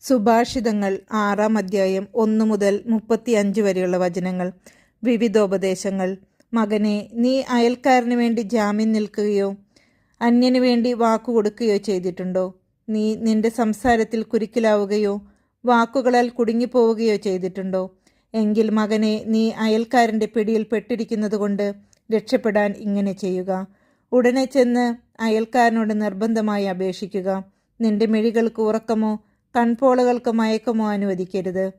സുഭാഷിതങ്ങൾ ആറാം അധ്യായം ഒന്നു മുതൽ മുപ്പത്തി അഞ്ച് വരെയുള്ള വചനങ്ങൾ. വിവിധോപദേശങ്ങൾ. മകനെ നീ അയൽക്കാരന് വേണ്ടി ജാമ്യം നിൽക്കുകയോ അന്യന് വേണ്ടി വാക്കു കൊടുക്കുകയോ ചെയ്തിട്ടുണ്ടോ? നീ നിന്റെ സംസാരത്തിൽ കുരുക്കിലാവുകയോ വാക്കുകളാൽ കുടുങ്ങിപ്പോവുകയോ ചെയ്തിട്ടുണ്ടോ? എങ്കിൽ മകനെ നീ അയൽക്കാരന്റെ പിടിയിൽ പെട്ടിരിക്കുന്നതുകൊണ്ട് രക്ഷപ്പെടാൻ ഇങ്ങനെ ചെയ്യുക. ഉടനെ ചെന്ന് അയൽക്കാരനോട് നിർബന്ധമായി അപേക്ഷിക്കുക. നിന്റെ മിഴികൾക്ക് ഉറക്കമോ കൺപോളകൾക്ക് മയക്കമോ അനുവദിക്കരുത്.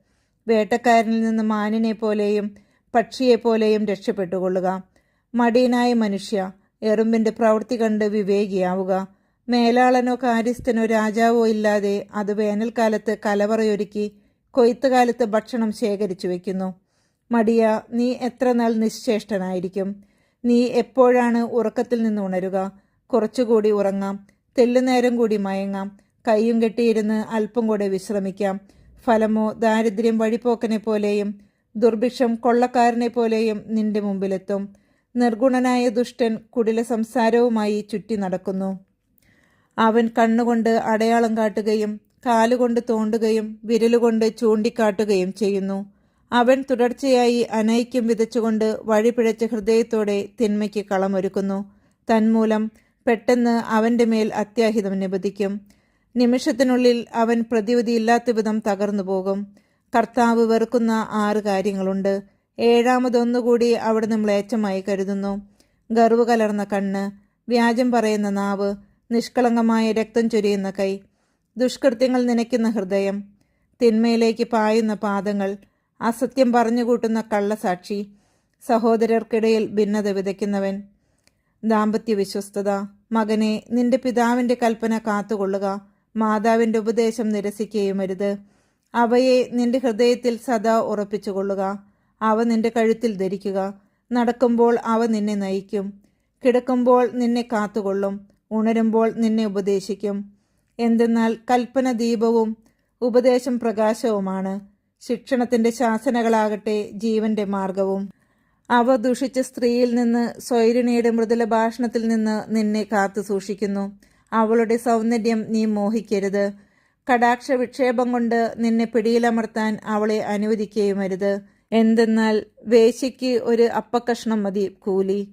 വേട്ടക്കാരനിൽ നിന്ന് മാനിനെ പോലെയും പക്ഷിയെപ്പോലെയും രക്ഷപ്പെട്ടുകൊള്ളുക. മടിയനായ മനുഷ്യ എറുമ്പിന്റെ പ്രവൃത്തി കണ്ട് വിവേകിയാവുക. മേലാളനോ കാര്യസ്ഥനോ രാജാവോ ഇല്ലാതെ അത് വേനൽക്കാലത്ത് കലവറയൊരുക്കി കൊയ്ത്തുകാലത്ത് ഭക്ഷണം ശേഖരിച്ചു വയ്ക്കുന്നു മടിയ നീ എത്ര നാൾ നിശ്ചേഷ്ടനായിരിക്കും? നീ എപ്പോഴാണ് ഉറക്കത്തിൽ നിന്ന് ഉണരുക? കുറച്ചുകൂടി ഉറങ്ങാം. തെല്ലുനേരം കൂടി മയങ്ങാം. കൈയും കെട്ടിയിരുന്ന് അല്പം കൂടെ വിശ്രമിക്കാം. ഫലമോ ദാരിദ്ര്യം വഴിപോക്കനെ പോലെയും ദുർഭിക്ഷം കൊള്ളക്കാരനെ പോലെയും നിന്റെ മുമ്പിലെത്തും. നിർഗുണനായ ദുഷ്ടൻ കുടില സംസാരവുമായി ചുറ്റി നടക്കുന്നു. അവൻ കണ്ണുകൊണ്ട് അടയാളം കാട്ടുകയും കാലുകൊണ്ട് തോണ്ടുകയും വിരലുകൊണ്ട് ചൂണ്ടിക്കാട്ടുകയും ചെയ്യുന്നു. അവൻ തുടർച്ചയായി അനൈക്യം വിതച്ചുകൊണ്ട് വഴിപിഴച്ച ഹൃദയത്തോടെ തിന്മയ്ക്ക് കളമൊരുക്കുന്നു. തന്മൂലം പെട്ടെന്ന് അവന്റെ മേൽ അത്യാഹിതം നിബദിക്കും നിമിഷത്തിനുള്ളിൽ അവൻ പ്രതിവിധിയില്ലാത്ത വിധം തകർന്നു പോകും. കർത്താവ് വെറുക്കുന്ന ആറ് കാര്യങ്ങളുണ്ട്. ഏഴാമതൊന്നുകൂടി അവിടെ അവിടുന്ന് മ്ലേച്ഛമായി കരുതുന്നു. ഗർവ് കലർന്ന കണ്ണ് വ്യാജം പറയുന്ന നാവ് നിഷ്കളങ്കമായ രക്തം ചൊരിയുന്ന കൈ ദുഷ്കൃത്യങ്ങൾ നനയ്ക്കുന്ന ഹൃദയം തിന്മയിലേക്ക് പായുന്ന പാദങ്ങൾ അസത്യം പറഞ്ഞുകൂട്ടുന്ന കള്ളസാക്ഷി സഹോദരർക്കിടയിൽ ഭിന്നത വിതയ്ക്കുന്നവൻ. ദാമ്പത്യ വിശ്വസ്തത മകനെ നിന്റെ പിതാവിന്റെ കൽപ്പന കാത്തുകൊള്ളുക മാതാവിന്റെ ഉപദേശം നിരസിക്കുകയുമരുത്. അവയെ നിന്റെ ഹൃദയത്തിൽ സദാ ഉറപ്പിച്ചുകൊള്ളുക. അവ നിന്റെ കഴുത്തിൽ ധരിക്കുക. നടക്കുമ്പോൾ അവ നിന്നെ നയിക്കും. കിടക്കുമ്പോൾ നിന്നെ കാത്തുകൊള്ളും. ഉണരുമ്പോൾ നിന്നെ ഉപദേശിക്കും. എന്തെന്നാൽ കൽപ്പന ദീപവും ഉപദേശം പ്രകാശവുമാണ്. ശിക്ഷണത്തിന്റെ ശാസനകളാകട്ടെ ജീവന്റെ മാർഗവും. അവ ദുഷിച്ച സ്ത്രീയിൽ നിന്ന് സ്വൈരിണിയുടെ മൃദുല ഭാഷണത്തിൽ നിന്ന് നിന്നെ കാത്തു സൂക്ഷിക്കുന്നു. അവളുടെ സൗന്ദര്യം നീ മോഹിക്കരുത്. കടാക്ഷ വിക്ഷേപം കൊണ്ട് നിന്നെ പിടിയിലമർത്താൻ അവളെ അനുവദിക്കുകയുമരുത്. എന്തെന്നാൽ വേശ്യയ്ക്ക് ഒരു അപ്പക്കഷ്ണം മതി കൂലി.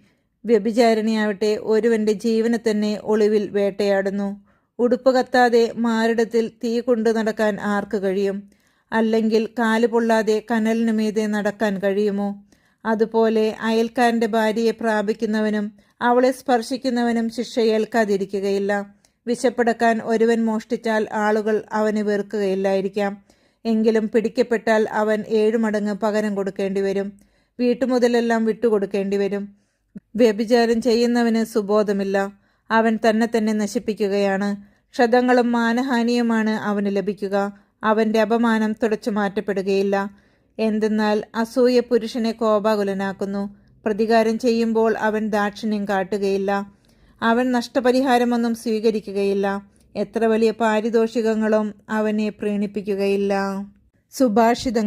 വ്യഭിചാരിണിയാവട്ടെ ഒരുവന്റെ ജീവനെ തന്നെ ഒളിവിൽ വേട്ടയാടുന്നു. ഉടുപ്പ് കത്താതെ മാറിടത്തിൽ തീ കൊണ്ടു നടക്കാൻ ആർക്ക് കഴിയും? അല്ലെങ്കിൽ കാൽ പൊള്ളാതെ കനലിനു മീതെ നടക്കാൻ കഴിയുമോ? അതുപോലെ അയൽക്കാരന്റെ ഭാര്യയെ പ്രാപിക്കുന്നവനും അവളെ സ്പർശിക്കുന്നവനും ശിക്ഷ ഏൽക്കാതിരിക്കുകയില്ല. വിശപ്പടക്കാൻ ഒരുവൻ മോഷ്ടിച്ചാൽ ആളുകൾ അവന് വെറുക്കുകയില്ലായിരിക്കാം. എങ്കിലും പിടിക്കപ്പെട്ടാൽ അവൻ ഏഴുമടങ്ങ് പകരം കൊടുക്കേണ്ടി വരും. വീട്ടുമുതലെല്ലാം വിട്ടുകൊടുക്കേണ്ടി വരും. വ്യഭിചാരം ചെയ്യുന്നവന് സുബോധമില്ല. അവൻ തന്നെ തന്നെ നശിപ്പിക്കുകയാണ്. ക്ഷതങ്ങളും മാനഹാനിയുമാണ് അവന് ലഭിക്കുക. അവന്റെ അപമാനം തുടച്ചു മാറ്റപ്പെടുകയില്ല. എന്തെന്നാൽ അസൂയ പുരുഷനെ കോപാകുലനാക്കുന്നു. പ്രതികാരം ചെയ്യുമ്പോൾ അവൻ ദാക്ഷിണ്യം കാട്ടുകയില്ല. അവൻ നഷ്ടപരിഹാരമൊന്നും സ്വീകരിക്കുകയില്ല. എത്ര വലിയ പാരിതോഷികങ്ങളും അവനെ പ്രീണിപ്പിക്കുകയില്ല. സുഭാഷിതങ്ങൾ